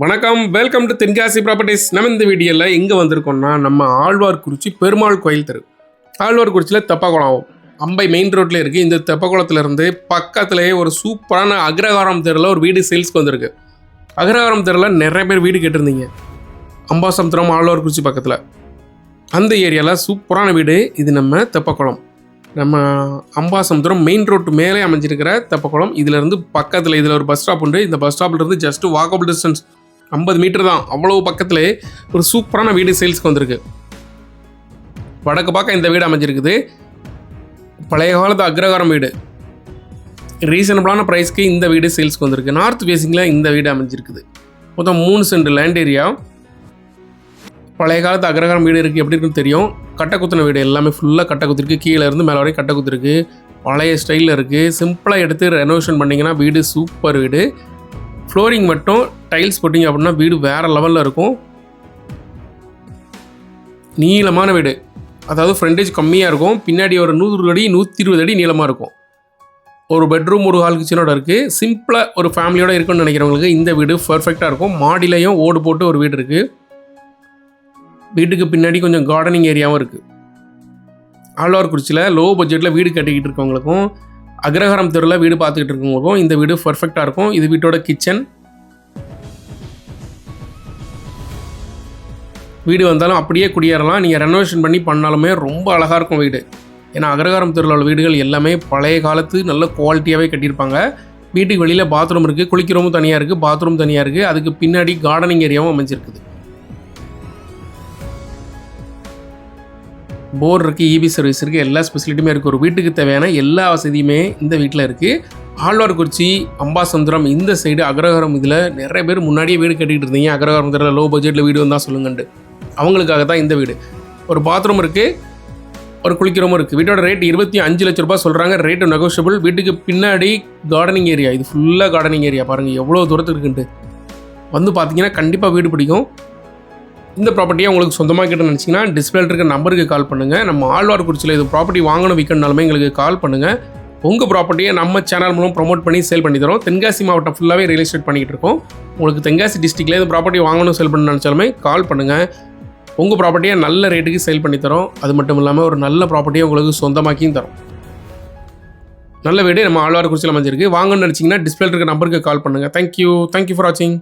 வணக்கம். Welcome to Tenkasi properties நம்ம இந்த வீடியோவில் எங்கே வந்திருக்கோம்னா நம்ம ஆழ்வார்குறிச்சி பெருமாள் கோயில் தெரு. ஆழ்வார்குறிச்சியில் தெப்பக்குளம் அம்பை மெயின் ரோட்டில் இருக்குது இந்த தெப்பக்குளத்துலேருந்து பக்கத்துலேயே ஒரு சூப்பரான அக்ரகாரம் தெருவில் ஒரு வீடு சேல்ஸ்க்கு வந்திருக்கு. அக்ரகாரம் தெருவில் நிறைய பேர் வீடு கேட்டிருந்தீங்க. அம்பாசமுத்திரம் ஆழ்வார்குறிச்சி பக்கத்தில். அந்த ஏரியாவில் சூப்பரான வீடு. இது நம்ம தெப்பக்குளம் நம்ம அம்பாசமுத்திரம் மெயின் ரோட்டு மேலே அமைஞ்சிருக்கிற தெப்பக்குளம் இதிலேருந்து பக்கத்தில் இதில் ஒரு பஸ் ஸ்டாப் உண்டு. இந்த பஸ் ஸ்டாப்லேருந்து ஜஸ்ட்டு வாக்கபிள் டிஸ்டன்ஸ் ஐம்பது மீட்டர் தான். அவ்வளோ பக்கத்தில் ஒரு சூப்பரான வீடு சேல்ஸ்க்கு வந்திருக்கு. வடக்கு பார்க்க இந்த வீடு அமைஞ்சிருக்குது. பழைய காலத்து அக்ரகாரம் வீடு. ரீசனபிளான ப்ரைஸ்க்கு இந்த வீடு சேல்ஸ்க்கு வந்திருக்கு. நார்த் ஃபேஸிங்கில் இந்த வீடு அமைஞ்சிருக்குது. மொத்தம் மூணு சென்ட் லேண்ட் ஏரியா பழைய காலத்து அக்ரகாரம் வீடு இருக்குது எப்படி இருக்குன்னு தெரியும். கட்டை வீடு எல்லாமே ஃபுல்லாக கட்டை குத்திருக்கு. கீழே இருந்து மேலே வரைக்கும் கட்டை குத்திருக்கு. பழைய ஸ்டைலில் இருக்குது சிம்பிளாக எடுத்து ரெனோவேஷன் பண்ணிங்கன்னா வீடு சூப்பர் வீடு. ஃப்ளோரிங் மட்டும் டைல்ஸ் போட்டிங்க அப்படின்னா வீடு வேறு லெவலில் இருக்கும். நீளமான வீடு. அதாவது ஃப்ரண்டேஜ் கம்மியாக இருக்கும். பின்னாடி ஒரு நூறு அடி நூற்றி இருபது அடி நீளமாக இருக்கும். ஒரு பெட்ரூம் ஒரு ஹால் கிச்சனோட இருக்குது சிம்பிளாக ஒரு ஃபேமிலியோடு இருக்குன்னு நினைக்கிறவங்களுக்கு இந்த வீடு பர்ஃபெக்டாக இருக்கும். மாடிலையும் ஓடு போட்டு ஒரு வீடு இருக்குது வீட்டுக்கு பின்னாடி கொஞ்சம் கார்டனிங் ஏரியாவும் இருக்குது ஆழ்வார்குறிச்சியில் லோ பட்ஜெட்டில் வீடு கட்டிக்கிட்டு இருக்கவங்களுக்கும் அக்ரஹாரம் தெருவில் வீடு பார்த்துக்கிட்டு இருக்கவங்களுக்கும் இந்த வீடு பர்ஃபெக்டாக இருக்கும். இது வீட்டோட கிச்சன் வீடு வந்தாலும் அப்படியே குடியேறலாம். நீங்கள் ரெனோவேஷன் பண்ணி பண்ணாலுமே ரொம்ப அழகாக இருக்கும் வீடு. ஏன்னா அகரகாரம் தெருவில் உள்ள வீடுகள் எல்லாமே பழைய காலத்து நல்ல குவாலிட்டியாகவே கட்டியிருப்பாங்க. வீட்டுக்கு வெளியில் பாத்ரூம் இருக்குது குளிக்கிறவும் தனியாக இருக்குது பாத்ரூம் தனியாக இருக்குது அதுக்கு பின்னாடி கார்டனிங் ஏரியாவும் அமைஞ்சிருக்குது. போர் இருக்குது இபி சர்வீஸ் இருக்குது எல்லா ஸ்பெசிலிட்டியுமே இருக்குது ஒரு வீட்டுக்கு தேவையான எல்லா வசதியுமே இந்த வீட்டில் இருக்குது ஆழ்வார்குறிச்சி அம்பாசமுத்திரம் இந்த சைடு அக்ரஹாரம் இதில் நிறைய பேர் முன்னாடியே வீடு கட்டிக்கிட்டு இருந்தீங்க. அக்ரஹாரம் தெரியல லோ பட்ஜெட்டில் வீடு வந்தால் சொல்லுங்கண்டு அவங்களுக்காக தான் இந்த வீடு. ஒரு பாத்ரூம் இருக்குது ஒரு குளிக்கிறமும் இருக்குது வீட்டோட ரேட் இருபத்தி அஞ்சு லட்ச ரூபாய் சொல்கிறாங்க ரேட்டு நெகோஷியபிள் வீட்டுக்கு பின்னாடி கார்டனிங் ஏரியா இது ஃபுல்லாக கார்டனிங் ஏரியா பாருங்கள் எவ்வளோ தூரத்துக்கு இருக்குன்ட்டு. வந்து பார்த்தீங்கன்னா கண்டிப்பாக வீடு பிடிக்கும். இந்த ப்ராப்பர்ட்டியை உங்களுக்கு சொந்தமாக கிட்ட நினச்சிங்கன்னா டிஸ்பிளேல இருக்க நம்பருக்கு கால் பண்ணுங்கள் நம்ம ஆழ்வார்குறிச்சியில் இது ப்ராப்பர்ட்டி வாங்கணும் விற்கணுனாலுமே எங்களுக்கு கால் பண்ணுங்கள் உங்கள் ப்ராப்பர்ட்டியை நம்ம சேனல் மூலம் ப்ரோமோட் பண்ணி சேல் பண்ணி தரோம். தென்காசி மாவட்டம் ஃபுல்லாகவே ரியல் எஸ்டேட் பண்ணிகிட்டு இருக்கோம். உங்களுக்கு தென்காசி டிஸ்ட்ரிக்ட்லேயே இந்த ப்ராப்பர்ட்டி வாங்கணும் சேல் பண்ண நினச்சாலுமே கால் பண்ணுங்கள் உங்கள் ப்ராப்பர்ட்டியை நல்ல ரேட்டுக்கு சேல் பண்ணி தரோம். அது மட்டும் இல்லாமல் ஒரு நல்ல ப்ராப்பர்ட்டியை உங்களுக்கு சொந்தமாக்கியும் தரோம். நல்ல வீடு நம்ம ஆழ்வார்குறிச்சியில் அமைஞ்சிருக்கு. வாங்கன்னு நினச்சிங்கன்னா டிஸ்பிளே இருக்க நம்பருக்கு கால் பண்ணுங்கள் தேங்க்யூ தேங்க்யூ ஃபார் வாட்சிங்